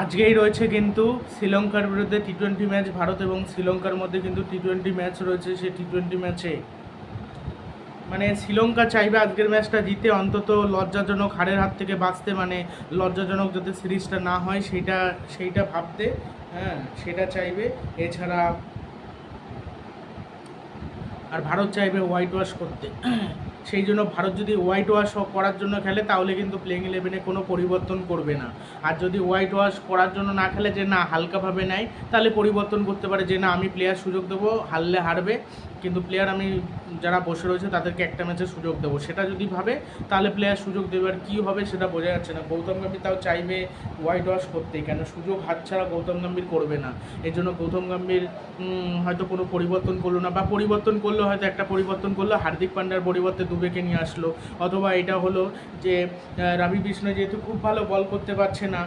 আজকেই রয়েছে কিন্তু শ্রীলঙ্কার বিরুদ্ধে টি টোয়েন্টি ম্যাচ ভারত এবং শ্রীলঙ্কার মধ্যে কিন্তু টি টোয়েন্টি ম্যাচ রয়েছে সেই টি টোয়েন্টি ম্যাচে মানে শ্রীলঙ্কা চাইবে আজকের ম্যাচটা জিতে, অন্তত লজ্জাজনক হারের হাত থেকে বাঁচতে মানে লজ্জাজনক যাতে সিরিজটা না হয় সেইটা সেইটা ভাবতে হ্যাঁ সেটা চাইবে। এছাড়া আর ভারত চাইবে হোয়াইট ওয়াশ করতে। সেই জন্য ভারত যদি হোয়াইট ওয়াশ করার জন্য খেলে, তাহলে কিন্তু প্লেইং ইলেভেনে কোনো পরিবর্তন করবে না। আর যদি হোয়াইট ওয়াশ করার জন্য না খেলে, যে না, হালকাভাবে নেয়, তাহলে পরিবর্তন করতে পারে যে না, আমি প্লেয়ার সুযোগ দেবো, হারলে হারবে। কিন্তু প্লেয়ার আমি যারা বসে রয়েছে তাদেরকে একটা ম্যাচে সুযোগ দেবো। সেটা যদি ভাবে, তাহলে প্লেয়ার সুযোগ দেবে আর কী হবে সেটা বোঝা যাচ্ছে না। গৌতম গম্ভীর তাও চাইবে হোয়াইট ওয়াশ করতে কেন সুযোগ হাত ছাড়া গৌতম গম্ভীর করবে না। এই জন্য গৌতম গম্ভীর হয়তো কোনো পরিবর্তন করল না, বা পরিবর্তন করল হয়তো একটা পরিবর্তন করল, হার্দিক পান্ডার পরিবর্তে দুবেকে নিয়ে আসলো। অথবা এটা হলো যে রবি বিষ্ণু যেহেতু খুব ভালো বল করতে পারছে না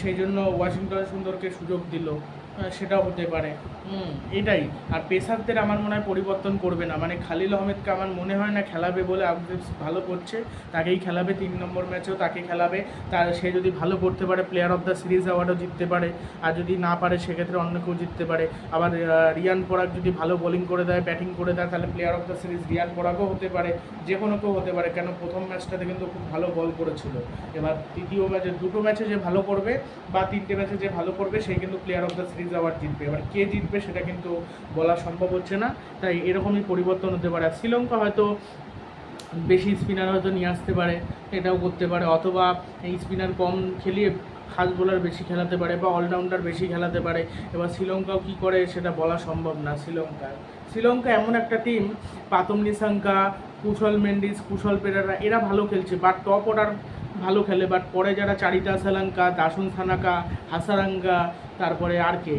সেই জন্য ওয়াশিংটন সুন্দরকে সুযোগ দিল। সেটাও হতে পারে। হুম, এটাই। আর পেসারদের আমার মনে হয় পরিবর্তন করবে না। মানে খালিল আহমেদকে আমার মনে হয় না খেলাবে বলে আফগানিস ভালো করছে। তাকেই খেলাবে তিন নম্বর ম্যাচেও তাকে খেলাবে। তার, সে যদি ভালো করতে পারে প্লেয়ার অফ দ্য সিরিজ অ্যাওয়ার্ডও জিততে পারে। আর যদি না পারে, সেক্ষেত্রে অন্য কেউ জিততে পারে। আবার রিয়ান পরাগ যদি ভালো বোলিং করে দেয় ব্যাটিং করে দেয়, তাহলে player of the series Riyan পরাগও হতে পারে। যে কোনো কেউ হতে পারে। কেন প্রথম ম্যাচটাতে কিন্তু খুব ভালো বল করেছিল। এবার তৃতীয় ম্যাচে, দুটো ম্যাচে যে ভালো করবে বা তিনটে ম্যাচে যে ভালো করবে সেই কিন্তু প্লেয়ার অফ দ্য সিরিজ আবার জিতবে। এবার কে জিতবে সেটা কিন্তু বলা সম্ভব হচ্ছে না। তাই এরকমই পরিবর্তন হতে পারে। শ্রীলঙ্কা হয়তো বেশি স্পিনার হয়তো নিয়ে আসতে পারে, এটাও করতে পারে। অথবা স্পিনার কম খেলিয়ে ফাস্ট বোলার বেশি খেলাতে পারে বা অলরাউন্ডার বেশি খেলাতে পারে। এবার শ্রীলঙ্কাও কী করে সেটা বলা সম্ভব না শ্রীলঙ্কার। শ্রীলঙ্কা এমন একটা টিম পাতম নিশাঙ্কা, কুশল মেন্ডিস, কুশল পেরারা, এরা ভালো খেলছে। বাট টপ অর্ডার ভালো খেলে বাট পরে যারা চারিতা সালাঙ্কা দাসুন সানাকা হাসারাঙ্গা তারপরে আর কে?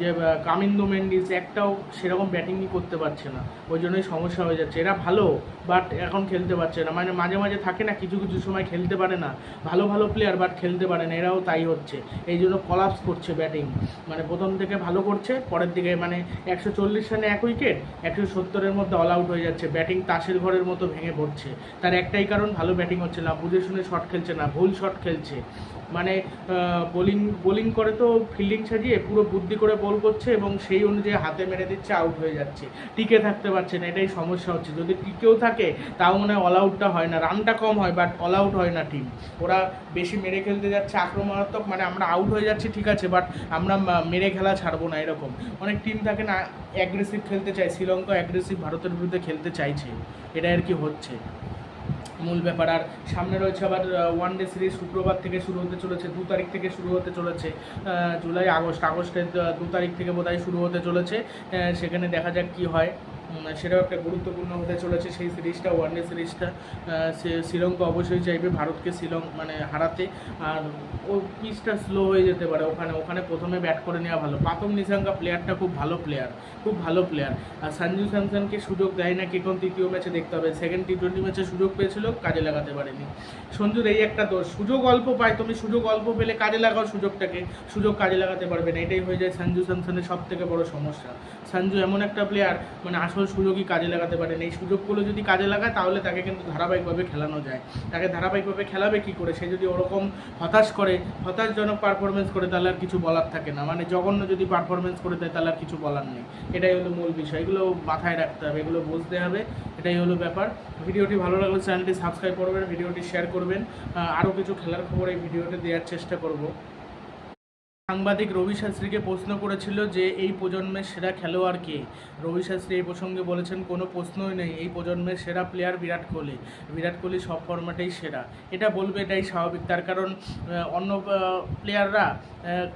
যে কামিন্দু মেন্ডিস একটাও সেরকম ব্যাটিংই করতে পারছে না। ওই জন্যই সমস্যা হয়ে যাচ্ছে। এরা ভালো বাট এখন খেলতে পারছে না। মানে মাঝে মাঝে থাকে না, কিছু কিছু সময় খেলতে পারে না। ভালো ভালো প্লেয়ার বাট খেলতে পারে না। এরাও তাই হচ্ছে। এই জন্য কলাপস করছে ব্যাটিং মানে প্রথম থেকে ভালো করছে, পরের দিকে মানে একশো চল্লিশ রানে এক উইকেট একশো সত্তরের মধ্যে অল আউট হয়ে যাচ্ছে। ব্যাটিং তাসের ঘরের মতো ভেঙে পড়ছে। তার একটাই কারণ, ভালো ব্যাটিং হচ্ছে না। বুঝে শুনে শট খেলছে না, ভুল শট খেলছে। মানে বোলিং বোলিং করে তো ফিল্ডিং সাজিয়ে পুরো বুদ্ধি করে বল করছে এবং সেই অনুযায়ী হাতে মেরে দিচ্ছে আউট হয়ে যাচ্ছে। টিকে থাকতে পারছে না, এটাই সমস্যা হচ্ছে। যদি টিকেও থাকে, তাও মনে হয় অল আউটটা হয় না। রানটা কম হয় বাট অল আউট হয় না টিম ওরা বেশি মেরে খেলতে যাচ্ছে, আক্রমণাত্মক মানে আমরা আউট হয়ে যাচ্ছি, ঠিক আছে বাট আমরা মেরে খেলা ছাড়বো না এরকম। অনেক টিম থাকে না অ্যাগ্রেসিভ খেলতে চায়। শ্রীলঙ্কা অ্যাগ্রেসিভ ভারতের বিরুদ্ধে খেলতে চাইছে। এটা আর কি হচ্ছে। মূল ব্যাপার। আর সামনে রয়েছে আবার ওয়ান ডে সিরিজ শুক্রবার থেকে শুরু হতে চলেছে, দু তারিখ থেকে শুরু হতে চলেছে জুলাই, আগস্ট। আগস্টের দু তারিখ থেকে বোধহয় শুরু হতে চলেছে সেখানে দেখা যাক কি হয়। সেটাও একটা গুরুত্বপূর্ণ হতে চলেছে। সেই সিরিজটা ওয়ান ডে সিরিজটা সে- শ্রীলঙ্কা অবশ্যই চাইবে ভারতকে শ্রীলঙ্কা মানে হারাতে। আর ও পিচটা স্লো হয়ে যেতে পারে ওখানে। ওখানে প্রথমে ব্যাট করে নেওয়া ভালো। পাতম নিশাঙ্কা প্লেয়ারটা খুব ভালো প্লেয়ার খুব ভালো প্লেয়ার আর সঞ্জু স্যামসনকে সুযোগ দেয় না কি কোন তৃতীয় ম্যাচে দেখতে হবে। সেকেন্ড টি টোয়েন্টি ম্যাচে সুযোগ পেয়েছিল, কাজে লাগাতে পারেনি। সঞ্জুর এই একটা দোষ, সুযোগ অল্প পায়। তুমি সুযোগ অল্প পেলে কাজে লাগাও সুযোগটাকে। সুযোগ কাজে লাগাতে পারবে না। এটাই হয়ে যায় সঞ্জু স্যামসনের সব থেকে বড় সমস্যা। সঞ্জু এমন একটা প্লেয়ার মানে আসল সুযোগই কাজে লাগাতে পারেন। এই সুযোগগুলো যদি কাজে লাগায়, তাহলে তাকে কিন্তু ধারাবাহিকভাবে খেলানো যায়। তাকে ধারাবাহিকভাবে খেলাবে কি করে? সে যদি ওরকম হতাশ করে, হতাশজনক পারফরমেন্স করে, তাহলে আর কিছু বলার থাকে না। মানে জঘন্য যদি পারফরমেন্স করে দেয়, তাহলে আর কিছু বলার নেই। এটাই হলো মূল বিষয়। এগুলো মাথায় রাখতে হবে, এগুলো বুঝতে হবে। এটাই হলো ব্যাপার। ভিডিওটি ভালো লাগলে চ্যানেলটি সাবস্ক্রাইব করবেন, ভিডিওটি শেয়ার করবেন। আরও কিছু খেলার খবর এই ভিডিওতে দেওয়ার চেষ্টা করব। সাংবাদিক রবি শাস্ত্রীকে প্রশ্ন করেছিল যে, এই প্রজন্মের সেরা খেলোয়াড় কে? রবি শাস্ত্রী এই প্রসঙ্গে বলেছেন, কোনো প্রশ্নই নেই, এই প্রজন্মের সেরা প্লেয়ার বিরাট কোহলি। বিরাট কোহলি সব ফর্ম্যাটেই সেরা। এটা বলবে এটাই স্বাভাবিক। তার কারণ অন্য প্লেয়াররা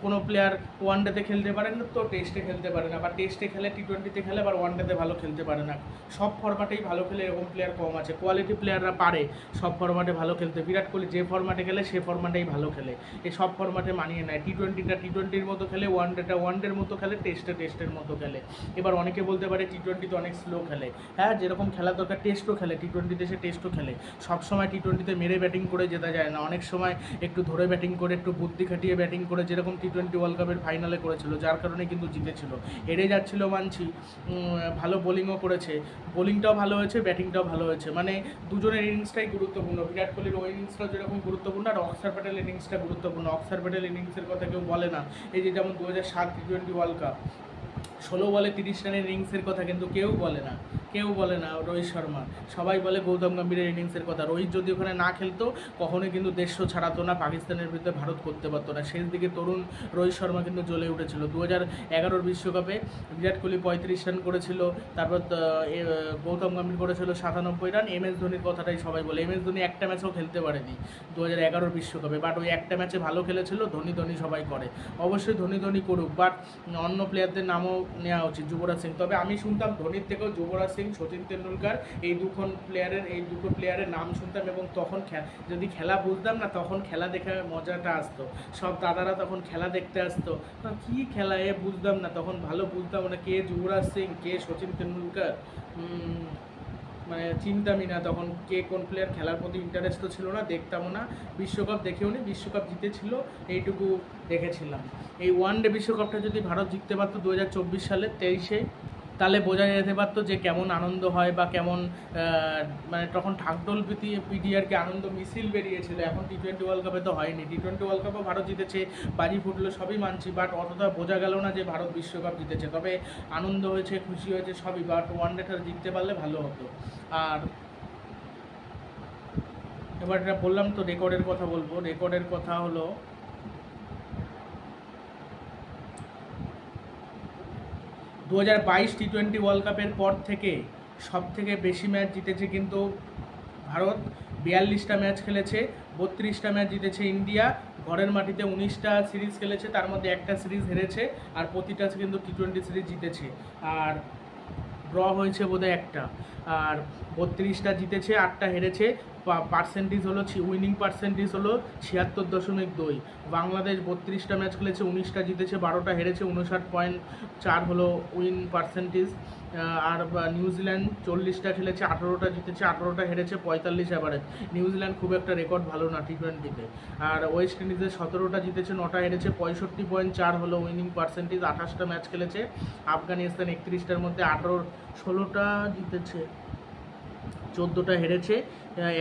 কোনো প্লেয়ার ওয়ান ডেতে খেলতে পারে না, তো টেস্টে খেলতে পারে না। বা টেস্টে খেলে টি টোয়েন্টিতে খেলে, আবার ওয়ান ডেতে ভালো খেলতে পারে না। সব ফর্ম্যাটেই ভালো খেলে এরকম প্লেয়ার কম আছে। কোয়ালিটি প্লেয়াররা পারে, সব ফর্ম্যাটে ভালো খেলতে। বিরাট কোহলি যে ফর্ম্যাটে খেলে, সে ফর্ম্যাটেই ভালো খেলে। এই সব ফর্ম্যাটে মানিয়ে নেয়। টি টোয়েন্টিটা টি টোয়েন্টির মতো খেলে ওয়ান ডেটা ওয়ান ডের মতো খেলে টেস্টে টেস্টের মতো খেলে। এবার অনেকে বলতে পারে টি টোয়েন্টিতে অনেক স্লো খেলে। হ্যাঁ যেরকম খেলা দরকার টেস্টও খেলে টি টোয়েন্টিতে সে টেস্টও খেলে। সবসময় টি টোয়েন্টিতে মেরে ব্যাটিং করে জেতা যায় না। অনেক সময় একটু ধরে ব্যাটিং করে, একটু বুদ্ধি খাটিয়ে ব্যাটিং করে, যেরকম টি টোয়েন্টি ওয়ার্ল্ড কাপের ফাইনালে করেছিল, যার কারণে কিন্তু জিতেছিল। হেরে যাচ্ছিল মানছি। ভালো বোলিংও করেছে। বোলিংটাও ভালো হয়েছে ব্যাটিংটাও ভালো হয়েছে। মানে দুজনের ইনিংসটাই গুরুত্বপূর্ণ। বিরাট কোহলির ওই ইনিংসটাও যেরকম গুরুত্বপূর্ণ, আর অক্সার প্যাটেল ইনিংসটা গুরুত্বপূর্ণ। অক্সার প্যাটেল ইনিংসের কথা কেউ বলে না। এই যে যেমন দু হাজার সাত টি টোয়েন্টি ওয়ার্ল্ড কাপ ষোলো বলে তিরিশ রানের ইনিংসের কথা কিন্তু কেউ বলে না। কেউ বলে না, রোহিত শর্মা। সবাই বলে গৌতম গম্ভীরের ইনিংসের কথা। রোহিত যদি ওখানে না খেলতো, কখনোই কিন্তু দেশও ছাড়াতো না, পাকিস্তানের বিরুদ্ধে ভারত করতে পারতো না। শেষ দিকে তরুণ রোহিত শর্মা কিন্তু জ্বলে উঠেছিল। দু হাজার এগারোর বিশ্বকাপে বিরাট কোহলি পঁয়ত্রিশ রান করেছিল, তারপর গৌতম গম্ভীর করেছিল সাতানব্বই রান এম এস ধোনির কথাটাই সবাই বলে। এম এস ধোনি একটা ম্যাচও খেলতে পারেনি দু হাজার এগারোর বিশ্বকাপে। বাট ওই একটা ম্যাচে ভালো খেলেছিল, ধোনি ধোনি সবাই করে। অবশ্যই ধোনি ধোনি করুক। বাট অন্য প্লেয়ারদের নামও নেওয়া উচিত, যুবরাজ সিং। তবে আমি শুনতাম ধোনির থেকেও যুবরাজ সিং, সচিন তেন্ডুলকার এই দুখন প্লেয়ারের এই দুটো প্লেয়ারের নাম শুনতাম এবং তখন যদি খেলা বুঝতাম না, তখন খেলা দেখে মজাটা আসতো। সব দাদারা তখন খেলা দেখতে আসতো। কী খেলা এ বুঝতাম না, তখন ভালো বুঝতাম না কে যুবরাজ সিং, কে সচিন তেন্ডুলকার। মানে চিনতামই না তখন কে কোন প্লেয়ার খেলার প্রতি ইন্টারেস্ট তো ছিল না, দেখতামও না। বিশ্বকাপ দেখেও নি, বিশ্বকাপ জিতেছিল, এইটুকু দেখেছিলাম। এই ওয়ান ডে বিশ্বকাপটা যদি ভারত জিততে পারতো দু হাজার চব্বিশ সালে তেইশে তাহলে বোঝা যেতে পারতো যে কেমন আনন্দ হয় বা কেমন মানে তখন ঢাকঢোল পিটিয়ে পিটিআরকে আনন্দ মিছিল বেরিয়েছিল। এখন টি টোয়েন্টি ওয়ার্ল্ড কাপে তো হয়নি। টি টোয়েন্টি ওয়ার্ল্ড কাপও ভারত জিতেছে, বাজি ফুটলো, সবই মানছি বাট অতটা বোঝা গেল না যে ভারত বিশ্বকাপ জিতেছে। তবে আনন্দ হয়েছে, খুশি হয়েছে সবই বাট ওয়ান ডেটা জিততে পারলে ভালো হতো। আর এবার বললাম তো, রেকর্ডের কথা বলব। রেকর্ডের কথা হলো দু হাজার বাইশ টি টোয়েন্টি ওয়ার্ল্ড কাপের পর থেকে সব থেকে বেশি ম্যাচ জিতেছে কিন্তু ভারত। বিয়াল্লিশটা ম্যাচ খেলেছে, বত্রিশটা ম্যাচ জিতেছে ইন্ডিয়া। ঘরের মাটিতে উনিশটা সিরিজ খেলেছে, তার মধ্যে একটা সিরিজ হেরেছে আর প্রতিটা কিন্তু টি টোয়েন্টি সিরিজ জিতেছে। আর ড্র হয়েছে বোধহয় একটা। আর বত্রিশটা জিতেছে, আটটা হেরেছে। পার্সেন্টেজ হলো উইনিং পার্সেন্টেজ হলো ছিয়াত্তর দশমিক দুই। বাংলাদেশ বত্রিশটা ম্যাচ খেলেছে, উনিশটা জিতেছে, বারোটা হেরেছে, উনষাট পয়েন্ট চার হলো উইন পার্সেন্টেজ আর নিউজিল্যান্ড চল্লিশটা খেলেছে, আঠারোটা জিতেছে, আঠারোটা হেরেছে, পঁয়তাল্লিশ অ্যাভারেজ নিউজিল্যান্ড খুব একটা রেকর্ড ভালো না টি টোয়েন্টিতে আর ওয়েস্ট ইন্ডিজের সতেরোটা জিতেছে, নটা হেরেছে, পঁয়ষট্টি পয়েন্ট চার হলো উইনিং পার্সেন্টেজ আঠাশটা ম্যাচ খেলেছে। আফগানিস্তান একত্রিশটার মধ্যে আঠারো, ষোলোটা জিতেছে। চোদ্দোটা হেরেছে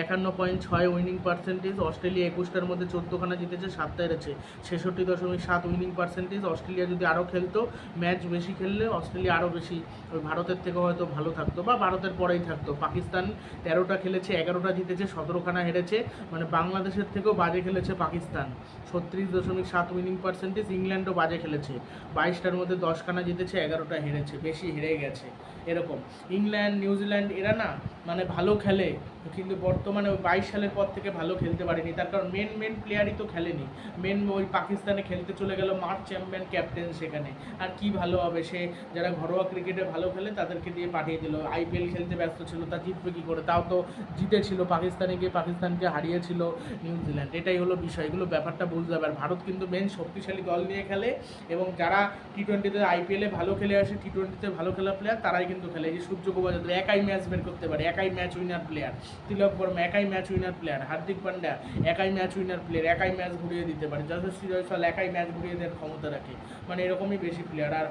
একান্ন পয়েন্ট ছয় উইনিং পার্সেন্টেজ অস্ট্রেলিয়া একুশটার মধ্যে চোদ্দোখানা জিতেছে, সাতটা হেরেছে। ছেষট্টি দশমিক সাত উইনিং পার্সেন্টেজ অস্ট্রেলিয়া যদি আরও খেলতো ম্যাচ বেশি খেললে অস্ট্রেলিয়া আরও বেশি, ওই ভারতের থেকে হয়তো ভালো থাকতো বা ভারতের পরেই থাকতো। পাকিস্তান তেরোটা খেলেছে, এগারোটা জিতেছে, সতেরোখানা হেরেছে মানে বাংলাদেশের থেকেও বাজে খেলেছে পাকিস্তান। ছত্রিশ দশমিক সাত উইনিং পার্সেন্টেজ ইংল্যান্ডও বাজে খেলেছে। বাইশটার মধ্যে দশখানা জিতেছে, এগারোটা হেরেছে, বেশি হেরে গেছে, এরকম। ইংল্যান্ড, নিউজিল্যান্ড, এরা না মানে ভালো খেলে কিন্তু বর্তমানে ওই বাইশ সালের পর থেকে ভালো খেলতে পারেনি। তার কারণ মেন মেন প্লেয়ারই তো খেলেনি। মেন ওই পাকিস্তানে খেলতে চলে গেল মার্চ চ্যাম্পিয়ন ক্যাপ্টেন সেখানে। আর কি ভালো হবে? সে যারা ঘরোয়া ক্রিকেটে ভালো খেলে, তাদেরকে দিয়ে পাঠিয়ে দিল। আইপিএল খেলতে ব্যস্ত ছিল, তা জিতবে কী করে? তাও তো জিতেছিল, পাকিস্তানে গিয়ে পাকিস্তানকে হারিয়েছিল নিউজিল্যান্ড এটাই হলো বিষয়। এগুলো ব্যাপারটা বুঝতে হবে। আর ভারত কিন্তু মেন শক্তিশালী দল নিয়ে খেলে এবং যারা টি টোয়েন্টিতে আইপিএলে ভালো খেলে আসে টি টোয়েন্টিতে ভালো খেলা প্লেয়ার তারাই কিন্তু খেলে। যে সূর্যকুমার যাদব, একাই ম্যাচ বের করতে পারে, একাই match winner player Tilak Varma, একাই match winner player Hardik Pandya, একাই ম্যাচ উইনার প্লেয়ার একাই ম্যাচ ঘুরিয়ে দিতে পারে। যশস্বী জয়সওয়াল একাই ম্যাচ ঘুরিয়ে দেওয়ার ক্ষমতা রাখে। মানে এরকমই বেশি প্লেয়ার আর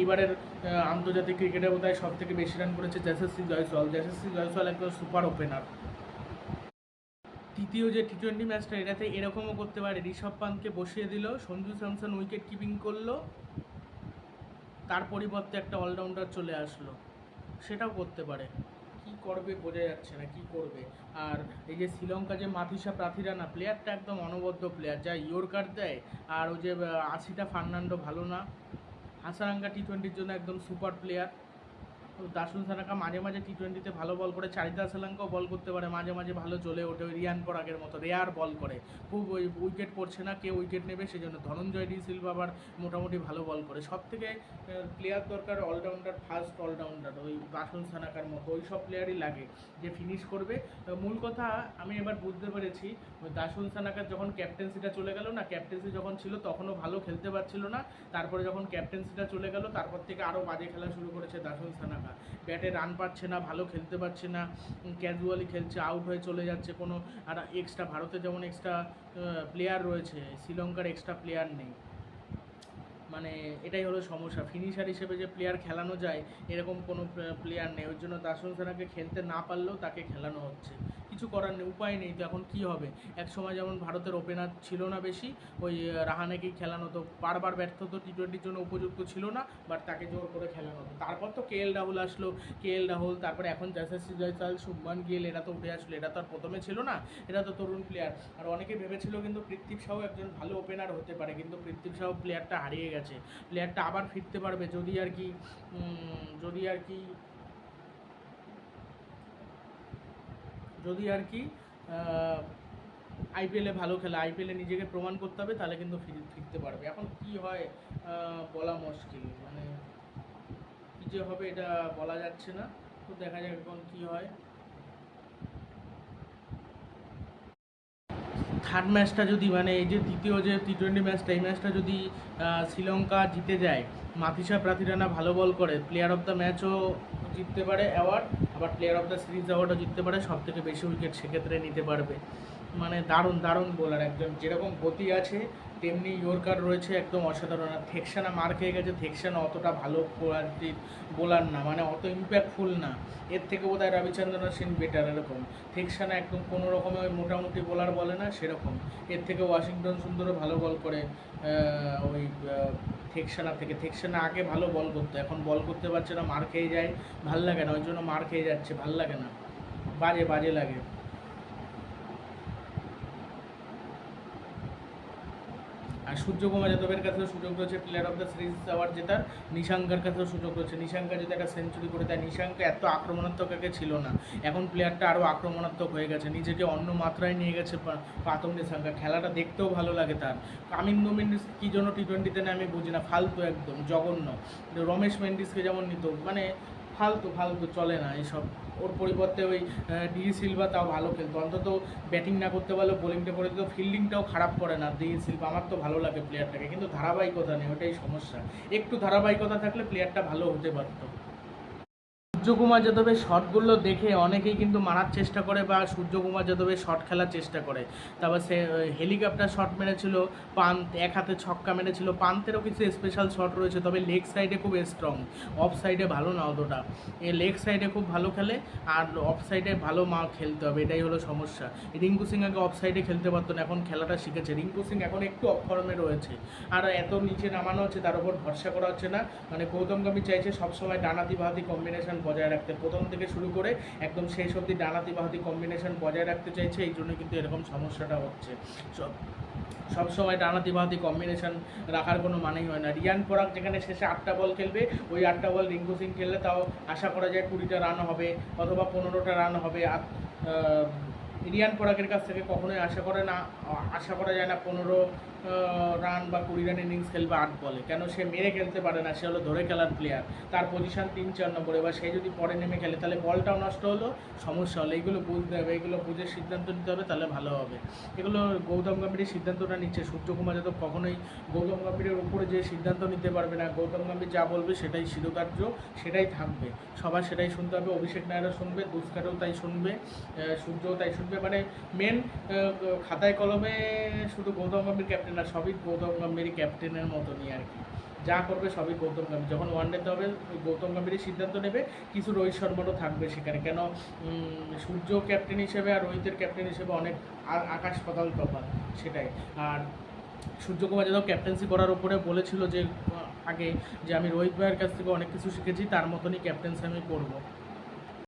এইবারের আন্তর্জাতিক ক্রিকেটে বোধহয় সব থেকে বেশি রান করেছে যশস্বী জয়সওয়াল। যশস্বী জয়সওয়াল একদম সুপার ওপেনার তৃতীয় যে টি টোয়েন্টি ম্যাচটা এটাতে এরকমও করতে পারে। ঋষভ পান্তকে বসিয়ে দিল, সঞ্জু স্যামসন উইকেট কিপিং করল। তার পরিবর্তে একটা অলরাউন্ডার চলে আসলো। সেটাও করতে পারে। করবে বোঝা যাচ্ছে না কি করবে। আর এই যে শ্রীলঙ্কা যে মাথিসা প্রার্থীরা না প্লেয়ারটা একদম অনবদ্য প্লেয়ার যা ইয়র্কার দেয়, আর ওই যে আশিটা ফার্নান্ডো ভালো না। হাসারাঙ্গা টি টোয়েন্টির জন্য একদম সুপার প্লেয়ার দাসুন সানাকা মাঝে মাঝে টি টোয়েন্টিতে ভালো বল করে, চারিদা শ্রীলঙ্কাও বল করতে পারে, মাঝে মাঝে ভালো চলে ওঠে, ওই রিয়ান পরাগের মতো, রেয়ার বল করে। খুব ওই উইকেট পড়ছে না, কে উইকেট নেবে সেই জন্য ধনঞ্জয় ডি সিলভা আবার মোটামুটি ভালো বল করে। সব থেকে প্লেয়ার দরকার অলরাউন্ডার ফার্স্ট অলরাউন্ডার ওই দাসুন সানাকার মতো, ওই সব প্লেয়ারই লাগে যে ফিনিশ করবে। মূল কথা, আমি এবার বুঝতে পেরেছি, ওই দাসুন সানাকার যখন ক্যাপ্টেন্সিটা চলে গেল না ক্যাপ্টেন্সি যখন ছিল তখনও ভালো খেলতে পারছিল না, তারপরে যখন ক্যাপ্টেন্সিটা চলে গেল, তারপর থেকে আরও বাজে খেলা শুরু করেছে দাসুন সানাকা ব্যাটে রান পাচ্ছে না, ভালো খেলতে পারছে না ক্যাজুয়ালি খেলছে আউট হয়ে চলে যাচ্ছে কোনো আর এক্সট্রা ভারতে যেমন এক্সট্রা প্লেয়ার রয়েছে, শ্রীলঙ্কার এক্সট্রা প্লেয়ার নেই। মানে এটাই হলো সমস্যা। ফিনিশার হিসেবে যে প্লেয়ার খেলানো যায়, এরকম কোনো প্লেয়ার নেই। ওই জন্য দাসন সেনাকে খেলতে না পারলেও তাকে খেলানো হচ্ছে। কিছু করার নেই, উপায় নেই তো এখন কী হবে? এক সময় যেমন ভারতের ওপেনার ছিল না বেশি, ওই রাহানেকেই খেলানো তো বারবার ব্যর্থ তো টি টোয়েন্টির জন্য উপযুক্ত ছিল না বাট তাকে জোর করে খেলানো হতো তারপর তো কে এল রাহুল আসলো কে এল রাহুল তারপরে এখন যশস্বী জয়সাল শুভমান গিল এরা তো উঠে আসলো, এরা তো আর প্রথমে ছিল না, এরা তো তরুণ প্লেয়ার আর অনেকে ভেবেছিল কিন্তু পৃথ্বী শাহ একজন ভালো ওপেনার হতে পারে, কিন্তু পৃথ্বী শাহ প্লেয়ারটা হারিয়ে গেছে। প্লেয়ারটা আবার ফিরতে পারবে যদি আর কি যদি আর কি যদি আর কি আইপিএলে ভালো খেলে আইপিএলে নিজেকে প্রমাণ করতে হবে, তাহলে কিন্তু ফির- ফিরতে পারবে। এখন কি হয় বলা মুশকিল। মানে কী যে হবে এটা বলা যাচ্ছে না। তো দেখা যাক এখন কী হয়। থার্ড ম্যাচটা যদি মানে এই যে দ্বিতীয় যে টি টোয়েন্টি ম্যাচটা এই ম্যাচটা যদি শ্রীলঙ্কা জিতে যায় মাথিসা প্রাতিরানা ভালো বল করে প্লেয়ার অফ দ্য ম্যাচও জিততে পারে অ্যাওয়ার্ড আবার প্লেয়ার অফ দ্য সিরিজ অ্যাওয়ার্ডও জিততে পারে সব থেকে বেশি উইকেট সেক্ষেত্রে নিতে পারবে। মানে দারুণ দারুণ বোলার একজন। যেরকম গতি আছে, তেমনি ইয়র্কার রয়েছে একদম অসাধারণ। আর থেকসানা মার খেয়ে গেছে থেকসানা অতটা ভালো কোয়ালিটির বোলার না মানে অত ইম্প্যাক্টফুল না। এর থেকে বোধ হয় রবিচন্দ্রন সেন বেটার এরকম। থেকসানা একদম কোনো রকমে ওই মোটামুটি বোলার বলে না, সেরকম। এর থেকে ওয়াশিংটন সুন্দরও ভালো বল করে ওই থেকসানা থেকে। থেকসানা আগে ভালো বল করতো, এখন বল করতে পারছে না, মার খেয়ে যায়, ভালো লাগে না, ওই জন্য মার খেয়ে যাচ্ছে, ভালো লাগে না। বাজে বাজে লাগে। আর সূর্যকুমার যাদবের কাছেও সুযোগ রয়েছে player of the series award জেতার। নিশাঙ্কার কাছেও সুযোগ রয়েছে। নিশাঙ্কা যদি একটা সেঞ্চুরি করে দেয়, নিশাঙ্কা এত আক্রমণাত্মক আগে ছিল না। এখন প্লেয়ারটা আরও আক্রমণাত্মক হয়ে গেছে। নিজেকে অন্য মাত্রায় নিয়ে গেছে পা- পাতম নিশাঙ্কা। খেলাটা দেখতেও ভালো লাগে তার। কামিন্দ মেন্ডিস কী জন্য টি টোয়েন্টিতে আমি বুঝি না, ফালতু একদম, জঘন্য। রমেশ মেন্ডিসকে যেমন নিত মানে ফালতু ফালতু চলে না, এইসব। ওর পরিবর্তে ওই ডি সিলভা তাও ভালো খেলতো। অন্তত ব্যাটিং না করতে পারলেও বোলিংটা করে দিত ফিল্ডিংটাও খারাপ করে না ডি সিলভা। আমার তো ভালো লাগে প্লেয়ারটাকে কিন্তু ধারাবাহিকতা নেই, ওটাই সমস্যা। একটু ধারাবাহিকতা থাকলে প্লেয়ারটা ভালো হতে পারতো। সূর্যকুমার যাদবের শটগুলো দেখে অনেকেই কিন্তু মারার চেষ্টা করে বা সূর্যকুমার যাদবের শট খেলার চেষ্টা করে। তারপর সে হেলিকপ্টার শট মেরেছিল পান্ত এক হাতে ছক্কা মেরেছিল। পান্তেরও কিছু স্পেশাল শট রয়েছে, তবে লেগ সাইডে খুব স্ট্রং অফ সাইডে ভালো না অতটা। লেগ সাইডে খুব ভালো খেলে, আর অফ সাইডে ভালো মা খেলতে হবে, এটাই হলো সমস্যা। রিঙ্কু সিং আগে অফ সাইডে খেলতে পারতো না, এখন খেলাটা শিখেছে। রিঙ্কু সিং এখন একটু অফ ফর্মে রয়েছে। আর এত নিচে নামানো হচ্ছে, তার উপর ভরসা করা হচ্ছে না। মানে গৌতম গম্ভীর চাইছে সবসময় ডানাতি বাহাতি কম্বিনেশন বজায় রাখতে। প্রথম থেকে শুরু করে একদম শেষ অবধি ডানাতি বাহাতি কম্বিনেশন বজায় রাখতে চাইছে, এই জন্য কিন্তু এরকম সমস্যাটা হচ্ছে। সব সবসময় ডানাতি বাহাতি কম্বিনেশন রাখার কোনো মানেই হয় না। রিয়ান পরাগ যেখানে শেষে আটটা বল খেলবে, ওই আটটা বল রিঙ্কু সিং খেললে তাও আশা করা যায় কুড়িটা রান হবে অথবা পনেরোটা রান হবে। আর রিয়ান পরাগের কাছ থেকে কখনোই আশা করে না আশা করা যায় না পনেরো রান বা কুড়ি রান ইনিংস খেলবে আট বলে। কেন সে মেরে খেলতে পারে না? সে হলো ধরে খেলার প্লেয়ার তার পজিশন তিন, চার নম্বরে। বা সে যদি পরে নেমে খেলে, তাহলে বলটাও নষ্ট হলো, সমস্যা হলো। এইগুলো বুঝতে হবে, এইগুলো বুঝে সিদ্ধান্ত নিতে হবে, তাহলে ভালো হবে। এগুলো গৌতম গম্ভীরের সিদ্ধান্তটা নিচ্ছে। সূর্যকুমার যাদব কখনোই গৌতম গম্ভীরের উপরে যে সিদ্ধান্ত নিতে পারবে না, গৌতম গম্ভীর যা বলবে সেটাই শিরোধার্য সেটাই থাকবে। সবার সেটাই শুনতে হবে, অভিষেক নায়রা শুনবে, দুষ্কারও তাই শুনবে সূর্যও তাই শুনবে। মানে মেন খাতায় কলমে শুধু গৌতম গম্ভীর ক্যাপ্টেন আর সবই গৌতম গম্ভীরই ক্যাপ্টেনের মতনই আর কি। যা করবে সবই গৌতম গম্ভীর। যখন ওয়ানডেতে হবে ওই গৌতম গম্ভীরই সিদ্ধান্ত নেবে কিছু রোহিত শর্মারও থাকবে সেখানে। কেন সূর্য ক্যাপ্টেন হিসেবে আর রোহিতের ক্যাপ্টেন হিসেবে অনেক আ- আকাশ পাতাল তফাৎ সেটাই। আর সূর্যকুমার যাদব ক্যাপ্টেন্সি করার উপরে বলেছিল যে আগে যে আমি রোহিত ভাইয়ের কাছ থেকে অনেক কিছু শিখেছি, তার মতনই ক্যাপ্টেন্সি আমি করব।